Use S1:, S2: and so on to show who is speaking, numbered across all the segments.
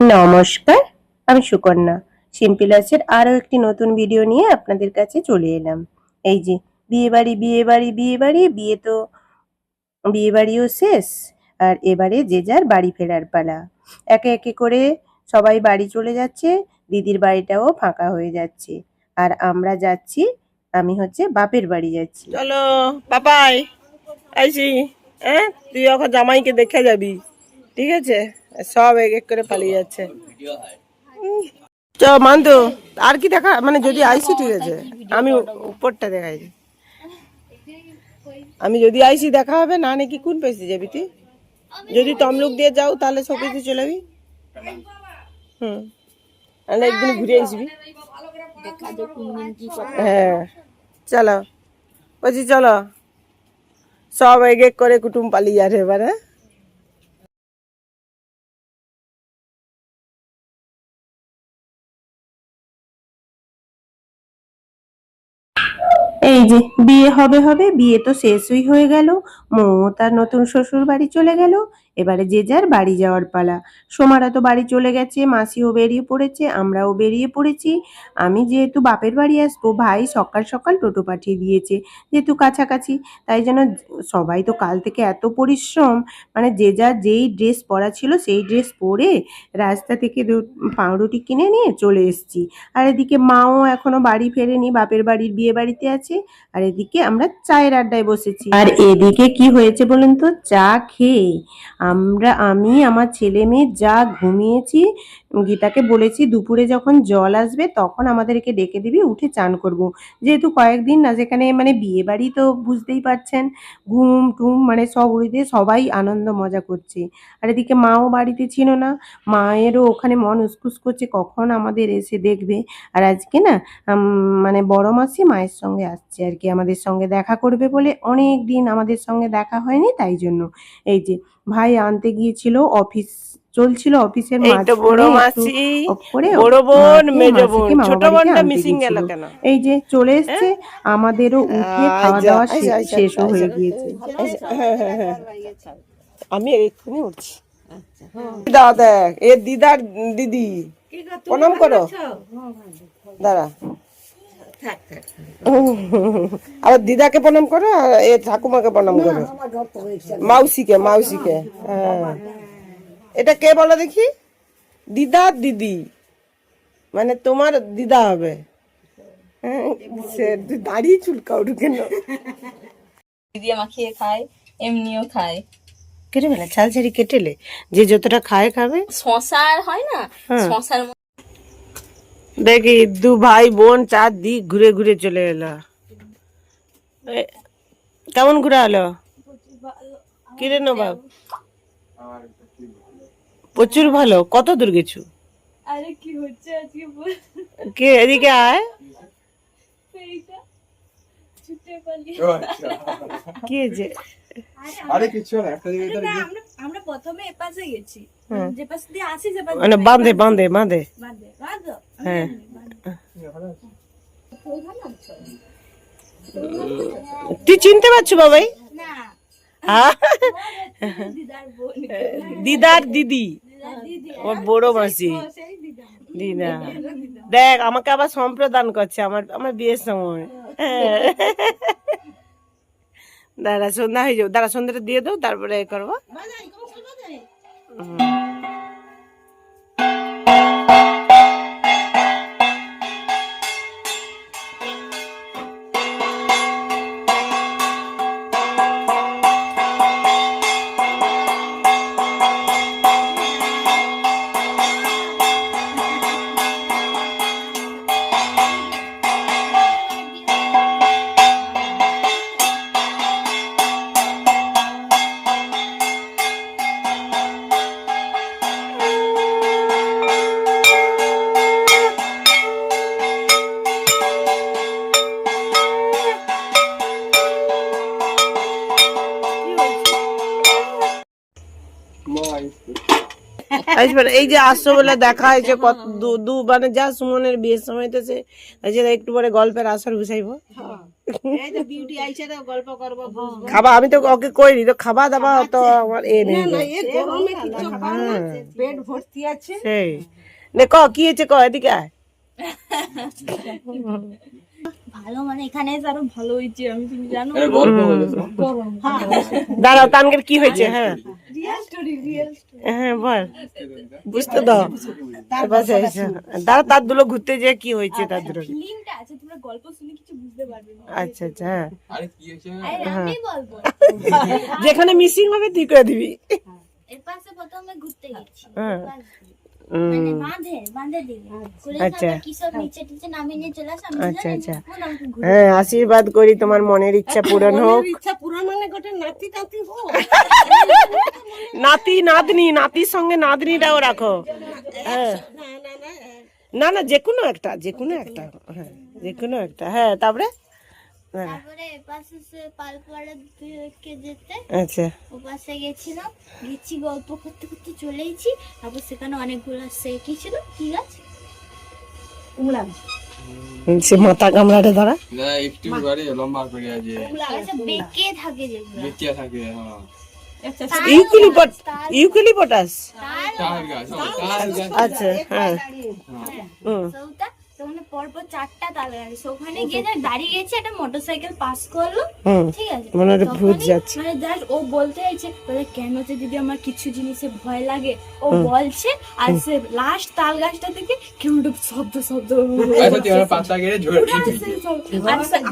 S1: নমস্কার, আমি সুকন্যা। সিম্পিলাসের আরও একটি নতুন ভিডিও নিয়ে আপনাদের কাছে চলে এলাম। এই যে, বিয়ে বাড়ি বিয়ে বাড়ি, বিয়ে তো, বিয়ে বাড়িও শেষ, আর এবারে যে যার বাড়ি ফেরার পালা। একে একে করে সবাই বাড়ি চলে যাচ্ছে, দিদির বাড়িটাও ফাঁকা হয়ে যাচ্ছে। আর আমরা যাচ্ছি, আমি হচ্ছে বাপের বাড়ি যাচ্ছি।
S2: চলো, পাপাই আইসি হ্যাঁ? তুই ওখানে জামাইকে দেখে যাবি, ঠিক আছে? সব এক এক করে পালিয়ে যাচ্ছে। চ মান্তু আর কি দেখা মানে যদি আইসি ঠিক আছে আমি উপরটা দেখাই আমি যদি আইসি দেখা হবে না নাকি কোন পেসে যাবি তুই যদি তমলুক দিয়ে যাও তাহলে সকিতে চলে যাবি হুম। তাহলে একদিন ঘুরে আসবি। হ্যাঁ। চলো। বলছি চলো। সব এক এক করে কুটুম পালিয়ে যাবে এবারে
S1: এই যে বিয়ে হবে হবে, বিয়ে তো শেষই হয়ে গেল। মমতার নতুন শ্বশুর বাড়ি চলে গেল। এবারে যে যার বাড়ি যাওয়ার পালা। সোমারা তো বাড়ি চলে গেছে, মাসিও বেরিয়ে পড়েছে, আমরাও বেরিয়ে পড়েছি। আমি যেহেতু বাপের বাড়ি আসব, ভাই সকাল সকাল টোটো পাঠিয়ে দিয়েছে, যেহেতু কাছাকাছি। তাই যেন সবাই তো কাল থেকে এত পরিশ্রম মানে যে যার যেই ড্রেস পরা ছিল সেই ড্রেস পরে রাস্তা থেকে পাউরুটি কিনে নিয়ে চলে এসেছি। আর এদিকে মাও এখনও বাড়ি ফেরেনি, বাপের বাড়ির বিয়ে বাড়িতে আছে। আর এদিকে আমরা চায়ের আড্ডায় বসেছি। আর এদিকে কি হয়েছে বলুন তো? চা খেয়ে আমরা আমি আমার ছেলে মেয়ে যা ঘুমিয়েছি গীতাকে বলেছি, দুপুরে যখন জল আসবে, তখন আমাদেরকে ডেকে দিবি, উঠে চান করব। যেহেতু কয়েকদিন না, যেখানে মানে বিয়ে বাড়ি তো বুঝতেই পারছেন, ঘুম টুম মানে সব উড়ে দিয়ে সবাই আনন্দ মজা করছে। আর এদিকে মাও বাড়িতে ছিল না, মায়েরও ওখানে মন উসকুস করছে, কখন আমাদের এসে দেখবে। আর আজকে না মানে বড় মাসি মায়ের সঙ্গে আসছে আর কি, আমাদের সঙ্গে দেখা করবে বলে অনেক দিন আমাদের সঙ্গে দেখা হয়নি, তাই জন্য। এই যে ভাই আনতে গিয়েছিল অফিস চলছিল অফিসের
S2: এই বড়
S1: মাঝখানে একটু
S2: মাসি
S1: off করে
S2: বড় বোন মেজ বোন ছোট বোনটা মিসিং গেল কেন?
S1: এই যে চলে এসছে আমাদেরও উঠে
S2: আচ্ছা,
S1: খাওয়া দাওয়া
S2: আচ্ছা,
S1: শে-
S2: আচ্ছা,
S1: শেষও
S2: আচ্ছা,
S1: হয়ে
S2: আচ্ছা।
S1: গিয়েছে।
S2: হ্যাঁ, হ্যাঁ, হ্যাঁ। আমি এক্ষুনি উঠছি। দাদা দেখ এ দিদার দিদি। প্রণাম করো। দাঁড়া। আবার দিদাকে প্রণাম করো আর এ ঠাকুমাকে প্রণাম করো। মাউসিকে মাউসিকে হ্যাঁ। এটা কে বলো দেখি? দিদার দিদি। মানে তোমার দিদা হবে। হ্যাঁ, দাঁড়িয়ে চুলকাও কেন
S3: দিয়ে মাখিয়ে খায় এমনিও খায়।
S2: কেটে ফেলে ছাল ছাড়ি কেটেলে যে যতটা খায় খাবে।
S3: শশার হয় না?
S2: হ্যাঁ।
S3: শশার
S2: দেখি দু ভাই বোন চার দিক ঘুরে ঘুরে চলে এলো। কেমন ঘুরে এলো কিরে নবাব? প্রচুর ভালো। কত দূর গেছু?
S3: আরে কি হচ্ছে আজকে
S2: কে এদিকে আয়।
S3: এইটা ছুটে পালিয়ে
S2: কি হয়েছে?
S4: আরে কিছু না একটা জায়গায়
S3: আমরা আমরা প্রথমে এপাশে গেছি। যে পাশ দিয়ে আসি যে পাশ
S2: মানে বাঁধে বাঁধে। বাঁধে
S3: বাঁধে। বাঁধো
S2: হ্যাঁ। তুই চিনতে পারছ বাবাই
S3: না।
S2: হ্যাঁ?
S3: দিদার বোন।
S2: দিদার দিদি
S3: দিদি।
S2: আমার বড় মাসি।
S3: দিদা।
S2: দেখ আমাকে আবার সম্প্রদান করছে আমার আমার বিয়ের সময়। দাঁড়া সন্ধ্যা হয়ে যাবে। দাঁড়া সন্ধ্যাটা দিয়ে দাও তারপরে এ করব। হুম। আসবে না। এই যে আসছো বলে দেখা হয়েছে কত দু দু মানে যা সুমনের বিয়ের সময় তো সে একটু পরে গল্পের আসর বসাইবো খাবা আমি তো ওকে কইনি তো খাবা দাবা তো আমার এ নেই।
S5: পেট ভর্তি আছে।
S2: সেই। নে ক কি হয়েছে ক এদিকে আয়।
S3: ভালো মানে এখানে আরও ভালো হয়েছে আমি তুমি জানো?
S4: তো।
S2: দাঁড়াও তানগের কি হয়েছে? হ্যাঁ। হ্যাঁ বল। বুঝতে দাও। তার দুলো ঘুরতে যেয়ে কি হয়েছে তার দুলো
S3: ফিল্মটা আছে তোমরা গল্প শুনে কিছু বুঝতে পারবে না।
S2: আচ্ছা আচ্ছা হ্যাঁ।
S4: আরে কি হয়েছে?
S3: আরে আমি বলব।
S2: যেখানে মিসিং হবে তুই করে দিবি।
S3: এর পাশে প্রথমে ঘুরতে গেছি।
S2: হ্যাঁ।
S3: মানে
S2: আচ্ছা।
S3: আচ্ছা।
S2: আচ্ছা, হ্যাঁ আশীর্বাদ করি তোমার মনের ইচ্ছা পূরণ হোক।
S5: মানে নাতি নাতি
S2: নাতনি নাতির সঙ্গে নাতনিটাও রাখো। হ্যাঁ। না না যে কোনো একটা যে কোনো একটা হ্যাঁ যে কোনো একটা হ্যাঁ তারপরে?
S3: তারপরে এপাশে সে পালপাড়া দিকে যেতে
S2: আচ্ছা।
S3: ওপাশে গেছিলাম গেছি গল্প করতে করতে চলেইছি তারপর সেখানে অনেকগুলো সে কি ছিল? কি গাছ?
S2: সে মাথা কামড়াটে ধরা।
S4: না একটু করে লম্বা করে আছে।
S3: আচ্ছা বেঁকে থাকে যেগুলো।
S4: বেঁকিয়া থাকে হ্যাঁ।
S2: ইউক্যালিপট ইউক্যালিপটাস
S4: তার গাছ হ্যাঁ, তার গাছ।
S2: আচ্ছা হ্যাঁ। হুম।
S3: সৌটা সেখানে পরপর চারটা তাল গাছ ওখানে গিয়ে যা দাঁড়িয়ে গেছে একটা মোটরসাইকেল পাস করল ঠিক আছে?
S2: মনে হচ্ছে ভূত যাচ্ছে।
S3: মানে জাস্ট ও বলতে চাইছে বলে কেন যে দিদি আমার কিছু জিনিসে ভয় লাগে? ও বলছে আর সে লাস্ট তাল গাছটা থেকে কেমন শব্দ শব্দ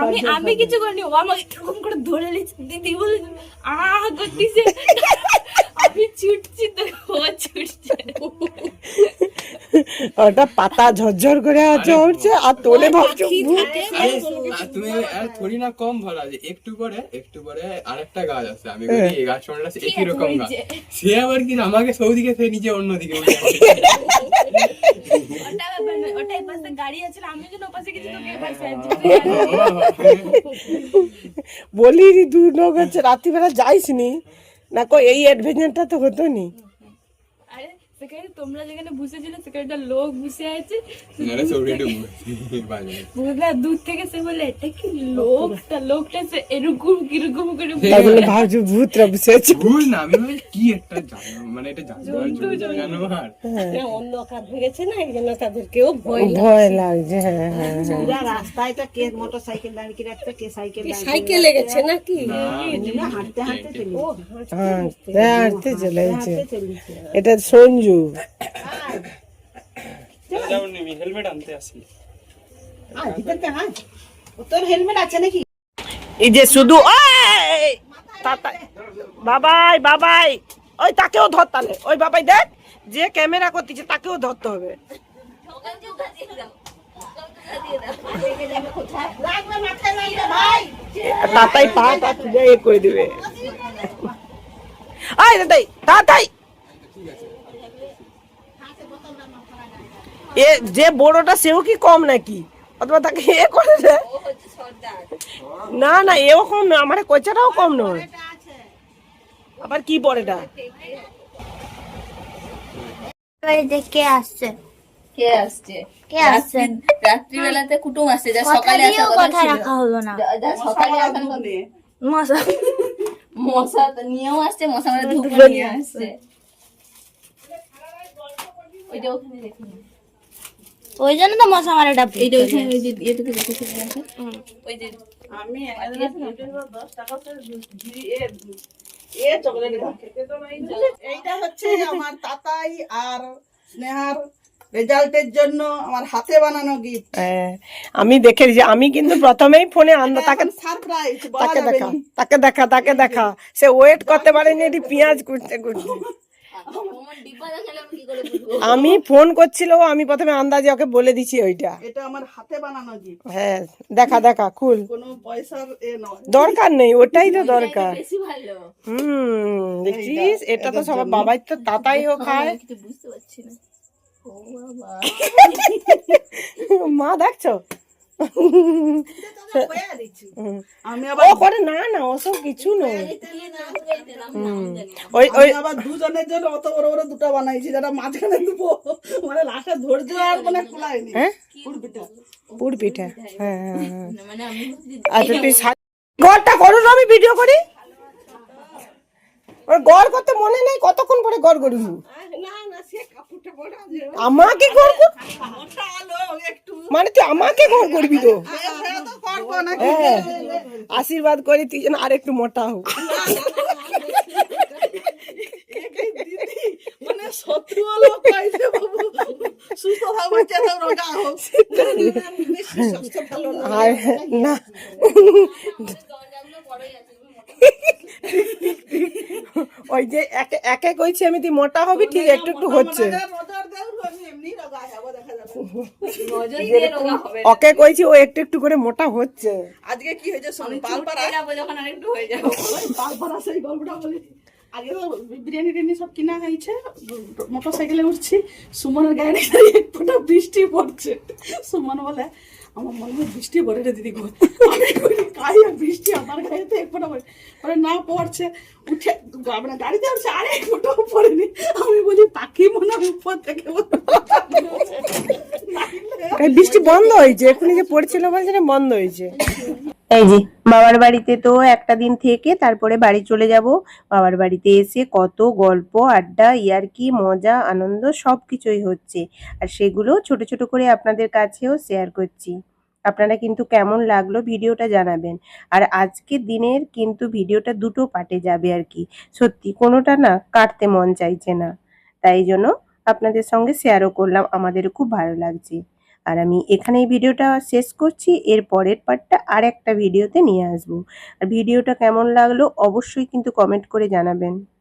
S3: আমি আমি কিছু করিনি ও আমাকে এরকম করে ধরে নিচ্ছে দিদি বলে আহ করতেছে। আমি ছুটছি তো ও ছুটছে।
S2: ওটা পাতা ঝরঝর করে চড়ছে আর তোলে ভাবছ ভূত।
S4: আরে, থোড়ি না। কম ভালো আছে একটু পরে একটু পরে আরেকটা গাছ আছে আমি বলি এই গাছ শুনলে একই রকম গাছ। সে আবার কি আমাকে সৌদিকে সে নিজে অন্যদিকে
S3: আছে তোকে এপাশে আনছি
S2: বলি দু লোক হচ্ছে রাত্রিবেলা যাইস নি না কো এই অ্যাডভেঞ্চারটা তো হতো নি
S3: সেখানে তোমরা যেখানে বসেছিলে সেখানে একটা লোক বসে আছে। বুঝলা দূর থেকে সে বলে এটা কি লোকটা? লোকটা সে এরকম কীরকম করে
S2: বলে? ভাবছ ভূতরা বসে আছে।
S4: ভুল না আমি ভাবছি কি একটা মানে এটা জানোয়ার।
S5: অন্ধকার হয়ে গেছে না এই জন্য তাদেরকেও ভয়
S2: ভয় লাগছে। হ্যাঁ হ্যাঁ
S5: পুরা রাস্তায়টা কে মোটর সাইকেল দাঁড়িয়ে রাখতে কে সাইকেল সাইকেল লেগেছে নাকি? হাঁটতে হাঁটতে চলে
S2: হ্যাঁ হ্যাঁ, হাঁটতে চলেছে। এটা সঞ্জু। বাবাই বাবাই, ওই তাকেও ধর তাহলে। ওই বাবাই দেখ, যে ক্যামেরা করতেছে তাকেও ধরতে হবে। তাতাই তা করে দিবে। তাতাই। এ যে বড়টা সেও কি কম নাকি? অথবা তাকে এ করে না? না এও কম না আমার কোচাটাও কম নয় আবার কি পরেটা
S3: কে আসছে?
S6: কে আসছে?
S3: কে আসছেন
S6: রাত্রিবেলাতে কুটুম আসছে যা সকালে
S3: দিয়েও
S6: আসার কথা
S3: কথা রাখা হলো না।
S6: যা- যা সকালে আসার কথা।
S3: মশা
S6: মশা। নিয়েও আসছে মশা মানে ধূপ নিয়ে আসছে। ওই যে ওখানে দেখুন
S3: ওই জন্য তো মশা মারা ডাবলি
S6: এই যে ওইখানে ওই যে এটুকু দেখেছি ওই যে
S5: আমি এইটা হচ্ছে আমার তাতাই আর স্নেহার রেজাল্টের জন্য আমার হাতে বানানো গিফট
S2: হ্যাঁ, আমি দেখে যে আমি কিন্তু প্রথমেই ফোনে আনন্দ তাকে
S5: সারপ্রাইজ
S2: তাকে দেখা তাকে দেখা তাকে দেখা। সে ওয়েট করতে পারেনি এটি পেঁয়াজ কুটতে কুটতে
S6: তোমার ডিব্বা দেখালে আমি কি করে বুঝব?
S2: আমি ফোন করছিল আমি প্রথমে আন্দাজে ওকে বলে দিছি ওইটা।
S5: এটা আমার হাতে বানানো গিফট
S2: হ্যাঁ দেখা দেখা খুল
S5: কোনো পয়সার এ নয়।
S2: দরকার নেই ওটাই তো দরকার।
S6: বেশি ভালো।
S2: হুম দেখছিস? এটা তো সবার বাবাই তো তাতাইও খায়
S6: কিছু বুঝতে পারছি না। ও বাবা।
S2: মা দেখছ? ও
S5: করুন
S2: করে না না ওসব কিছু নয়। ওই ওই
S5: আবার দুজনের জন্য অত বড় বড় দুটো বানাইছি যেটা মাঝখানে মানে লাস্টে ধৈর্য আর মানে কুলায়নি।
S2: হ্যাঁ?
S5: কুড়বিটা
S2: পুর পিঠা। হ্যাঁ হ্যাঁ হ্যাঁ।
S6: মানে আমি
S2: আচ্ছা তুই সা- করো আমি ভিডিও করি। ওর গড় করতে মনে নেই কতক্ষণ পরে গড় করি আমাকে গড় কর মানে তুই আমাকে গড় করবি তো হ্যাঁ আশীর্বাদ করি তুই যেন আর একটু মোটা হোক
S5: মানে না
S2: ওই যে একে একে কইছি আমি তুই মোটা হবি ঠিক একটু একটু হচ্ছে। ওকে কইছি ও একটু একটু করে মোটা হচ্ছে।
S5: আজকে কি হয়েছে
S6: যখন আরেকটু হয়ে যাব।
S5: পালপাড়া সেই গল্পটা বলি। আগে তো বিরিয়ানি টিরিয়ানি সব কিনা হয়েছে মোটর সাইকেলে উঠছি সুমনের গাড়ি এক ফোঁটা বৃষ্টি পড়ছে। সুমন বলে আমার মনে হয় বৃষ্টি পড়ে রে দিদি গো। আমি কাই বৃষ্টি, আমার গাড়িতে এক ফোঁটা পড়ে পরে না, পড়ছে। উঠে আমরা গাড়িতে উঠছে আরে এক ফোটাও পড়েনি। আমি বলি পাখি মনে হয় উপর থেকে
S2: বৃষ্টি বন্ধ হয়েছে এখন যে পড়ছিল বলছে বন্ধ হয়েছে।
S1: এই যে বাবার বাড়িতে তো একটা দিন থেকে তারপরে বাড়ি চলে যাব। বাবার বাড়িতে এসে কত গল্প, আড্ডা, ইয়ার্কি, মজা, আনন্দ সব কিছুই হচ্ছে। আর সেগুলো ছোট ছোট করে আপনাদের কাছেও শেয়ার করছি। আপনারা কিন্তু কেমন লাগল ভিডিওটা জানাবেন। আর আজকের দিনের কিন্তু ভিডিওটা দুটো পার্টে যাবে আর কি। সত্যি কোনোটা না কাটতে মন চাইছে না। তাই জন্য আপনাদের সঙ্গে শেয়ারও করলাম। আমাদেরও খুব ভালো লাগছে। আর আমি এখানেই ভিডিওটা শেষ করছি, এর পরের পার্টটা আর একটা ভিডিওতে নিয়ে আসব। আর ভিডিওটা কেমন লাগল অবশ্যই কিন্তু কমেন্ট করে জানাবেন।